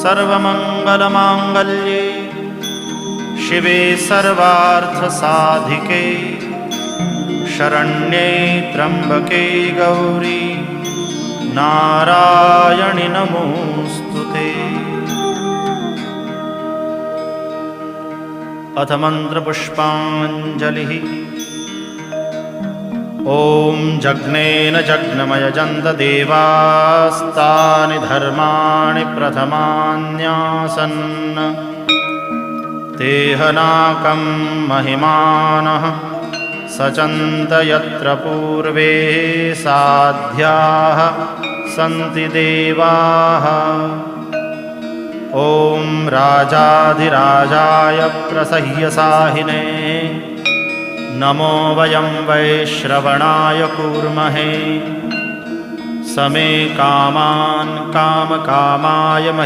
सर्वमङ्गलमाङ्गल्ये शिवे सर्वार्थसाधिके शरण्ये त्र्यम्बके गौरी नारायणि नमोऽस्तु ते। अथ मन्त्रपुष्पाञ्जलिः ॐ जग्नेन जग्नमयजन्तदेवास्तानि धर्माणि प्रथमान्यासन्। तेहनाकं महिमानः सचन्त यत्र पूर्वे साध्याः सन्ति देवाः। ॐ राजाधिराजाय प्रसह्यसाहिने नमो वयं वैश्रवणाय कूर्महे। समे कामान् कामकामाय